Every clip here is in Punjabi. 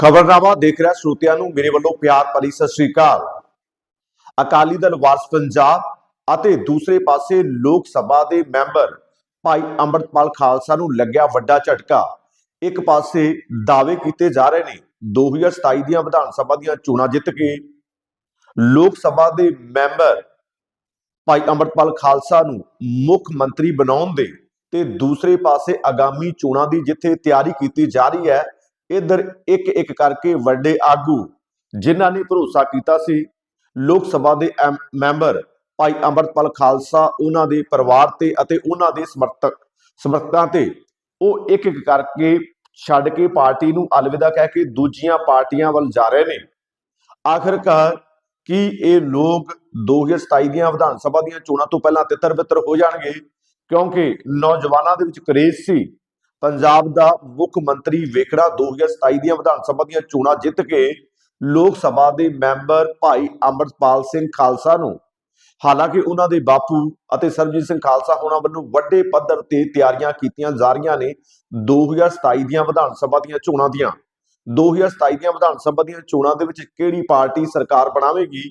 ਖਬਰਨਾਮਾ ਦੇਖ ਰਿਹਾ ਸਰੋਤਿਆਂ ਨੂੰ, ਮੇਰੇ ਵੱਲੋਂ ਪਿਆਰ ਭਰੀ ਸਤਿ ਸ੍ਰੀ ਅਕਾਲ। ਅਕਾਲੀ ਦਲ ਵਾਰਸ ਪੰਜਾਬ ਅਤੇ ਦੂਸਰੇ ਪਾਸੇ ਲੋਕ ਸਭਾ ਦੇ ਮੈਂਬਰ ਭਾਈ ਅੰਮ੍ਰਿਤਪਾਲ ਖਾਲਸਾ ਨੂੰ ਲੱਗਿਆ ਵੱਡਾ ਝਟਕਾ। ਇੱਕ ਪਾਸੇ ਦਾਅਵੇ ਕੀਤੇ ਜਾ ਰਹੇ ਨੇ 2027 ਦੀਆਂ ਵਿਧਾਨ ਸਭਾ ਦੀਆਂ ਚੋਣਾਂ ਜਿੱਤ ਕੇ। ਲੋਕ ਸਭਾ ਦੇ ਮੈਂਬਰ ਭਾਈ ਅੰਮ੍ਰਿਤਪਾਲ ਖਾਲਸਾ ਨੂੰ ਮੁੱਖ ਮੰਤਰੀ ਬਣਾਉਣ ਦੇ ਤੇ ਦੂਸਰੇ ਪਾਸੇ ਆਗਾਮੀ ਚੋਣਾਂ ਦੀ ਜਿੱਥੇ ਤਿਆਰੀ ਕੀਤੀ ਜਾ ਰਹੀ ਹੈ ਇਧਰ ਇੱਕ ਇੱਕ ਕਰਕੇ ਵੱਡੇ ਆਗੂ ਜਿਨ੍ਹਾਂ ਨੇ ਭਰੋਸਾ ਕੀਤਾ ਸੀ, ਲੋਕ ਸਭਾ ਦੇ ਐਮ- ਮੈਂਬਰ ਭਾਈ ਅੰਮ੍ਰਿਤਪਾਲ ਖਾਲਸਾ, ਉਹਨਾਂ ਦੇ ਪਰਿਵਾਰ ਤੇ ਅਤੇ ਉਹਨਾਂ ਦੇ ਸਮਰਥਕ, ਸਮਰਥਕਾਂ ਤੇ, ਉਹ ਇੱਕ ਇੱਕ ਕਰਕੇ ਛੱਡ ਕੇ ਪਾਰਟੀ ਨੂੰ ਅਲਵਿਦਾ ਕਹਿ ਕੇ ਦੂਜੀਆਂ ਪਾਰਟੀਆਂ ਵੱਲ ਜਾ ਰਹੇ ਨੇ। ਆਖਰਕਾਰ ਕੀ ਇਹ ਲੋਕ 2027 ਦੀਆਂ ਵਿਧਾਨ ਸਭਾ ਦੀਆਂ ਚੋਣਾਂ ਤੋਂ ਪਹਿਲਾਂ ਤਿੱਤਰ ਬਿੱਤਰ ਹੋ ਜਾਣਗੇ? ਕਿਉਂਕਿ ਨੌਜਵਾਨਾਂ ਦੇ ਵਿੱਚ ਕਰੇਜ਼ ਸੀ। ਪੰਜਾਬ ਦਾ ਮੁੱਖ ਮੰਤਰੀ ਵੇਖੜਾ 2027 ਦੀਆਂ ਵਿਧਾਨ ਸਭਾ ਦੀਆਂ ਚੋਣਾਂ ਜਿੱਤ ਕੇ ਲੋਕ ਸਭਾ ਦੇ ਮੈਂਬਰ ਭਾਈ ਅੰਮ੍ਰਿਤਪਾਲ ਸਿੰਘ ਖਾਲਸਾ ਨੂੰ ਹਾਲਾਂਕਿ ਉਹਨਾਂ ਦੇ ਬਾਪੂ ਅਤੇ ਸਰਬਜੀਤ ਸਿੰਘ ਖਾਲਸਾ ਉਹਨਾਂ ਵੱਲੋਂ ਵੱਡੇ ਪੱਧਰ ਤੇ ਤਿਆਰੀਆਂ ਕੀਤੀਆਂ ਜਾ ਰਹੀਆਂ ਨੇ 2027 ਦੀਆਂ ਵਿਧਾਨ ਸਭਾ ਦੀਆਂ ਚੋਣਾਂ ਦੀਆਂ। 2027 ਦੀਆਂ ਵਿਧਾਨ ਸਭਾ ਦੀਆਂ ਚੋਣਾਂ ਦੇ ਵਿੱਚ ਕਿਹੜੀ ਪਾਰਟੀ ਸਰਕਾਰ ਬਣਾਵੇਗੀ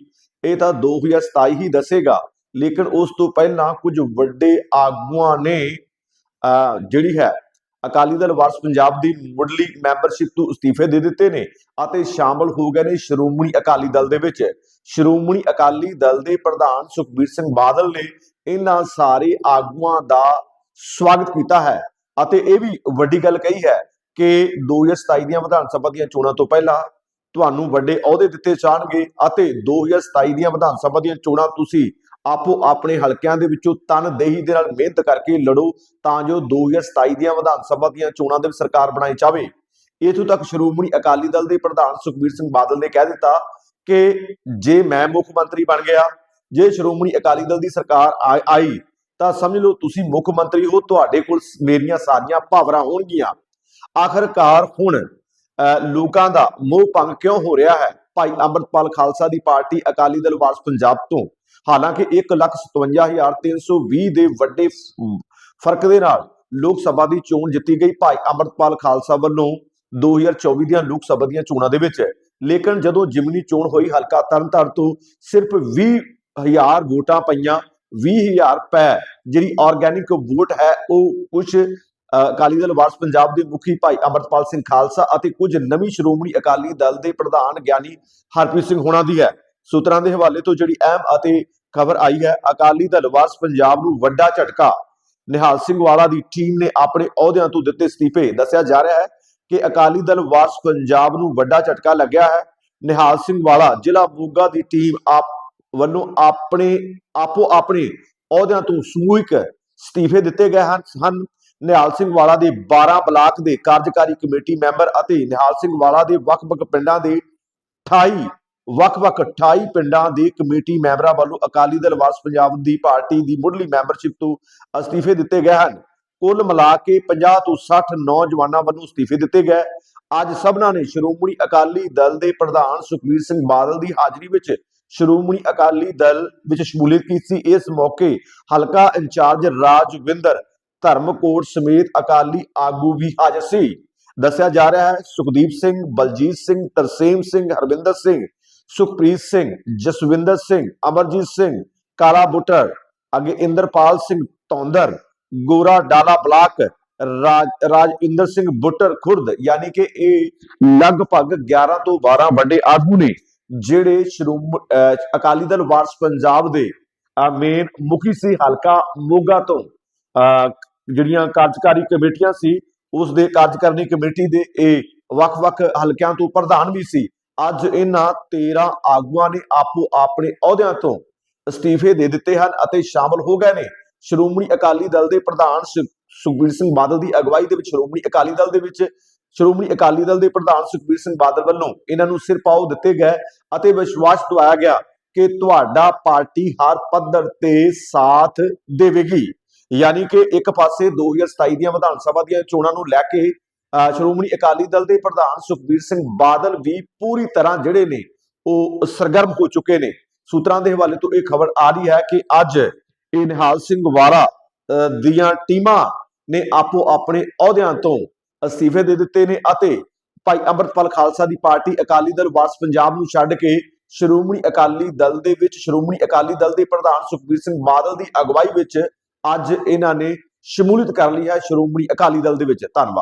ਇਹ ਤਾਂ 2027 ਹੀ ਦੱਸੇਗਾ। ਲੇਕਿਨ ਉਸ ਤੋਂ ਪਹਿਲਾਂ ਕੁਝ ਵੱਡੇ ਆਗੂਆਂ ਨੇ ਅਹ, ਜਿਹੜੀ ਹੈ ਅਕਾਲੀ ਦਲ ਵਾਰਸ ਪੰਜਾਬ ਦੀ ਮੁੱਢਲੀ ਮੈਂਬਰਸ਼ਿਪ ਤੋਂ ਅਸਤੀਫੇ ਦੇ ਦਿੱਤੇ ਨੇ ਅਤੇ ਸ਼ਾਮਲ ਹੋ ਗਏ ਨੇ ਸ਼੍ਰੋਮਣੀ ਅਕਾਲੀ ਦਲ ਦੇ ਵਿੱਚ। ਸ਼੍ਰੋਮਣੀ ਅਕਾਲੀ ਦਲ ਦੇ ਪ੍ਰਧਾਨ ਸੁਖਬੀਰ ਸਿੰਘ ਬਾਦਲ ਨੇ ਇਹਨਾਂ ਸਾਰੇ ਆਗੂਆਂ ਦਾ ਸਵਾਗਤ ਕੀਤਾ ਹੈ ਅਤੇ ਇਹ ਵੀ ਵੱਡੀ ਗੱਲ ਕਹੀ ਹੈ ਕਿ 2027 ਦੀਆਂ ਵਿਧਾਨ ਸਭਾ ਦੀਆਂ ਚੋਣਾਂ ਤੋਂ ਪਹਿਲਾਂ ਤੁਹਾਨੂੰ ਵੱਡੇ ਅਹੁਦੇ ਦਿੱਤੇ ਜਾਣਗੇ ਅਤੇ 2027 ਦੀਆਂ ਵਿਧਾਨ ਸਭਾ ਦੀਆਂ ਚੋਣਾਂ ਤੁਸੀਂ ਆਪੋ ਆਪਣੇ ਹਲਕਿਆਂ ਦੇ ਵਿੱਚੋਂ ਤਨਦੇਹੀ ਦੇ ਨਾਲ ਮਿਹਨਤ ਕਰਕੇ ਲੜੋ ਤਾਂ ਜੋ 2027 ਦੀਆਂ ਵਿਧਾਨ ਸਭਾ ਦੀਆਂ ਚੋਣਾਂ ਦੇ ਵਿੱਚ ਸਰਕਾਰ ਬਣਾਈ ਜਾਵੇ। ਇਥੋਂ ਤੱਕ ਸ਼੍ਰੋਮਣੀ ਅਕਾਲੀ ਦਲ ਦੇ ਪ੍ਰਧਾਨ ਸੁਖਬੀਰ ਸਿੰਘ ਬਾਦਲ ਨੇ ਕਹਿ ਦਿੱਤਾ ਕਿ ਜੇ ਮੈਂ ਮੁੱਖ ਮੰਤਰੀ ਬਣ ਗਿਆ ਜੇ ਸ਼੍ਰੋਮਣੀ ਅਕਾਲੀ ਦਲ ਦੀ ਸਰਕਾਰ ਆ- ਆਈ ਤਾਂ ਸਮਝ ਲਓ ਤੁਸੀਂ ਮੁੱਖ ਮੰਤਰੀ ਹੋ ਤੁਹਾਡੇ ਕੋਲ ਮੇਰੀਆਂ ਸਾਰੀਆਂ ਭਾਵਨਾ ਹੋਣਗੀਆਂ। ਆਖਰਕਾਰ ਹੁਣ ਅਹ, ਲੋਕਾਂ ਦਾ ਮੋਹ ਭੰਗ ਕਿਉਂ ਹੋ ਰਿਹਾ ਹੈ? ਭਾਈ ਅੰਮ੍ਰਿਤਪਾਲ ਖਾਲਸਾ ਦੀ ਪਾਰਟੀ ਅਕਾਲੀ ਦਲ ਵਾਰਸ ਪੰਜਾਬ ਤੋਂ, ਹਾਲਾਂਕਿ 157320 ਦੇ ਵੱਡੇ ਫ਼ਰਕ ਦੇ ਨਾਲ ਲੋਕ ਸਭਾ ਦੀ ਚੋਣ ਜਿੱਤੀ ਗਈ ਭਾਈ ਅੰਮ੍ਰਿਤਪਾਲ ਖਾਲਸਾ ਵੱਲੋਂ 2024 ਦੀਆਂ ਲੋਕ ਸਭਾ ਦੀਆਂ ਚੋਣਾਂ ਦੇ ਵਿੱਚ। ਲੇਕਿਨ ਜਦੋਂ ਜਿਮਨੀ ਚੋਣ ਹੋਈ ਹਲਕਾ ਤਰਨਤਾਰਨ ਤੋਂ ਸਿਰਫ 20000 ਵੋਟਾਂ ਪਈਆਂ 20000 ਪੈ, ਜਿਹੜੀ ਆਰਗੈਨਿਕ ਵੋਟ ਹੈ ਉਹ ਕੁਝ ਅਕਾਲੀ ਦਲ ਵਾਰਸ ਪੰਜਾਬ ਦੇ ਮੁਖੀ ਭਾਈ ਅਮਰਪਾਲ ਸਿੰਘ ਖਾਲਸਾ ਅਤੇ ਕੁਝ ਨਵੀਂ ਸ਼੍ਰੋਮਣੀ ਅਕਾਲੀ ਦਲ ਦੇ ਪ੍ਰਧਾਨ ਗਿਆਨੀ ਹਰਪ੍ਰੀਤ ਸਿੰਘ ਹੋਣਾ ਦੀ ਹੈ। ਸੂਤਰਾਂ ਦੇ ਹਵਾਲੇ ਤੋਂ ਜਿਹੜੀ ਅਹਿਮ ਅਤੇ ਖਬਰ ਆਈ ਹੈ, ਅਕਾਲੀ ਦਲ ਵਾਰਸ ਪੰਜਾਬ ਨੂੰ ਵੱਡਾ ਝਟਕਾ। ਨਿਹਾਲ ਸਿੰਘ ਵਾਲਾ ਦੀ ਟੀਮ ਨੇ ਆਪਣੇ ਅਹੁਦਿਆਂ ਤੋਂ ਦਿੱਤੇ ਅਸਤੀਫੇ। ਦੱਸਿਆ ਜਾ ਰਿਹਾ ਹੈ ਕਿ ਅਕਾਲੀ ਦਲ ਵਾਰਸ ਪੰਜਾਬ ਨੂੰ ਵੱਡਾ ਝਟਕਾ ਲੱਗਿਆ ਹੈ। ਨਿਹਾਲ ਸਿੰਘ ਵਾਲਾ ਜ਼ਿਲ੍ਹਾ ਮੋਗਾ ਦੀ ਟੀਮ ਆਪ ਵੱਲੋਂ ਆਪਣੇ ਆਪੋ ਆਪਣੇ ਅਹੁਦਿਆਂ ਤੋਂ ਸਮੂਹਿਕ ਅਸਤੀਫੇ ਦਿੱਤੇ ਗਏ ਹਨ। ਨਿਹਾਲ ਸਿੰਘ ਵਾਲਾ ਦੇ 12 ਬਲਾਕ ਦੇ ਕਾਰਜਕਾਰੀ ਕਮੇਟੀ ਮੈਂਬਰ ਅਤੇ ਨਿਹਾਲ ਸਿੰਘ ਵਾਲਾ ਦੇ ਵੱਖ-ਵੱਖ ਪਿੰਡਾਂ ਦੇ 28 ਵੱਖ-ਵੱਖ 28 ਪਿੰਡਾਂ ਦੇ ਕਮੇਟੀ ਮੈਂਬਰਾਂ ਵੱਲੋਂ ਅਕਾਲੀ ਦਲ ਵਾਰਸ ਪੰਜਾਬ ਦੀ ਪਾਰਟੀ ਦੀ ਮੁੱਢਲੀ ਮੈਂਬਰਸ਼ਿਪ ਤੋਂ ਅਸਤੀਫੇ ਦਿੱਤੇ ਗਏ ਹਨ। ਕੁੱਲ ਮਿਲਾ ਕੇ 50 ਤੋਂ 60 ਨੌਜਵਾਨਾਂ ਵੱਲੋਂ ਅਸਤੀਫੇ ਦਿੱਤੇ ਗਏ। ਅੱਜ ਸਭਨਾਂ ਨੇ ਸ਼੍ਰੋਮਣੀ ਅਕਾਲੀ ਦਲ ਦੇ ਪ੍ਰਧਾਨ ਸੁਖਬੀਰ ਸਿੰਘ ਬਾਦਲ ਦੀ ਹਾਜ਼ਰੀ ਵਿੱਚ ਸ਼੍ਰੋਮਣੀ ਅਕਾਲੀ ਦਲ ਵਿੱਚ ਸ਼ਮੂਲੀਅਤ ਕੀਤੀ। ਸੀ ਇਸ ਮੌਕੇ ਹਲਕਾ ਇੰਚਾਰਜ ਰਾਜਵਿੰਦਰ ਧਰਮਕੋਟ ਸਮੇਤ ਅਕਾਲੀ ਆਗੂ ਵੀ ਹਾਜ਼ਰ ਸੀ। ਦੱਸਿਆ ਜਾ ਰਿਹਾ ਹੈ, ਸੁਖਦੀਪ ਸਿੰਘ, ਬਲਜੀਤ ਸਿੰਘ, ਤਰਸੇਮ ਸਿੰਘ, ਹਰਵਿੰਦਰ ਸਿੰਘ, ਸੁਖਪ੍ਰੀਤ ਸਿੰਘ, ਜਸਵਿੰਦਰ ਸਿੰਘ, ਅਮਰਜੀਤ ਸਿੰਘ, ਕਾਲਾ ਬੁੱਟਰ, ਅੱਗੇ ਇੰਦਰਪਾਲ ਸਿੰਘ ਤੌਂਦਰ ਗੋਰਾ ਡਾਲਾ ਬਲਾਕ ਰਾਜ ਰਾਜਿੰਦਰ ਸਿੰਘ ਬੁੱਟਰ ਖੁਰਦ, ਯਾਨੀ ਕਿ ਇਹ ਲਗਭਗ 11 ਤੋਂ 12 ਵੱਡੇ ਆਗੂ ਨੇ, ਜਿਹੜੇ ਸ਼੍ਰੋਮ ਅਕਾਲੀ ਦਲ ਵਾਰਸ ਪੰਜਾਬ ਦੇ ਮੇਨ ਮੁਖੀ ਸੀ ਹਲਕਾ ਮੋਗਾ ਤੋਂ। ਅਹ ਜਿਹੜੀਆਂ ਕਾਰਜਕਾਰੀ ਕਮੇਟੀਆਂ ਸੀ, ਉਸ ਦੇ ਕਾਰਜਕਾਰਨੀ ਕਮੇਟੀ ਦੇ ਇਹ ਵੱਖ-ਵੱਖ ਹਲਕਿਆਂ ਤੋਂ ਪ੍ਰਧਾਨ ਵੀ ਸੀ। ਅੱਜ ਇਹਨਾਂ 13 ਆਗੂਆਂ ਨੇ ਆਪੋ ਆਪਣੇ ਅਹੁਦਿਆਂ ਤੋਂ ਅਸਤੀਫੇ ਦੇ ਦਿੱਤੇ ਹਨ ਅਤੇ ਸ਼ਾਮਲ ਹੋ ਗਏ ਨੇ। ਸ਼੍ਰੋਮਣੀ ਅਕਾਲੀ ਦਲ ਦੇ ਪ੍ਰਧਾਨ ਸੁ- ਸੁਖਬੀਰ ਸਿੰਘ ਬਾਦਲ ਦੀ ਅਗਵਾਈ ਦੇ ਵਿੱਚ ਸ਼੍ਰੋਮਣੀ ਅਕਾਲੀ ਦਲ ਦੇ ਵਿੱਚ, ਸ਼੍ਰੋਮਣੀ ਅਕਾਲੀ ਦਲ ਦੇ ਪ੍ਰਧਾਨ ਸੁਖਬੀਰ ਸਿੰਘ ਬਾਦਲ ਵੱਲੋਂ ਇਹਨਾਂ ਨੂੰ ਸਿਰ ਸਿਰਪਾਓ ਦਿੱਤੇ ਗਏ ਅਤੇ ਵਿਸ਼ਵਾਸ ਦਵਾਇਆ ਗਿਆ ਕਿ ਤੁਹਾਡਾ ਪਾਰਟੀ ਹਰ ਪੱਧਰ ਤੇ ਸਾਥ ਦੇਵੇਗੀ। ਯਾਨੀ ਕਿ ਇੱਕ ਪਾਸੇ 2027 ਦੀਆਂ ਵਿਧਾਨ ਸਭਾ ਦੀਆਂ ਚੋਣਾਂ ਨੂੰ ਲੈ ਕੇ ਸ਼੍ਰੋਮਣੀ ਅਕਾਲੀ ਦਲ ਦੇ ਪ੍ਰਧਾਨ ਸੁਖਬੀਰ ਸਿੰਘ ਬਾਦਲ ਵੀ ਪੂਰੀ ਤਰ੍ਹਾਂ ਜਿਹੜੇ ਨੇ, ਉਹ ਸਰਗਰਮ ਹੋ ਚੁੱਕੇ ਨੇ। ਸੂਤਰਾਂ ਦੇ ਹਵਾਲੇ ਤੋਂ ਇਹ ਖਬਰ ਆ ਰਹੀ ਹੈ ਕਿ ਅੱਜ ਇਹ ਨਿਹਾਲ ਸਿੰਘ ਵਾਰਾ ਦੀਆਂ ਟੀਮਾਂ ਨੇ ਆਪੋ ਆਪਣੇ ਅਹੁਦਿਆਂ ਤੋਂ ਅਸਤੀਫੇ ਦੇ ਦਿੱਤੇ ਨੇ ਅਤੇ ਭਾਈ ਅੰਮ੍ਰਿਤਪਾਲ ਖਾਲਸਾ ਦੀ ਪਾਰਟੀ ਅਕਾਲੀ ਦਲ ਵਾਰਸ ਪੰਜਾਬ ਨੂੰ ਛੱਡ ਕੇ ਸ਼੍ਰੋਮਣੀ ਅਕਾਲੀ ਦਲ ਦੇ ਵਿੱਚ, ਸ਼੍ਰੋਮਣੀ ਅਕਾਲੀ ਦਲ ਦੇ ਪ੍ਰਧਾਨ ਸੁਖਬੀਰ ਸਿੰਘ ਬਾਦਲ ਦੀ ਅਗਵਾਈ ਵਿੱਚ ਅੱਜ ਇਹਨਾਂ ਨੇ ਸ਼ਮੂਲੀਅਤ ਕਰ ਲਈ ਹੈ। ਸ਼੍ਰੋਮਣੀ ਅਕਾਲੀ ਦਲ ਦੇ ਵਿੱਚ ਧੰਨਵਾਦ।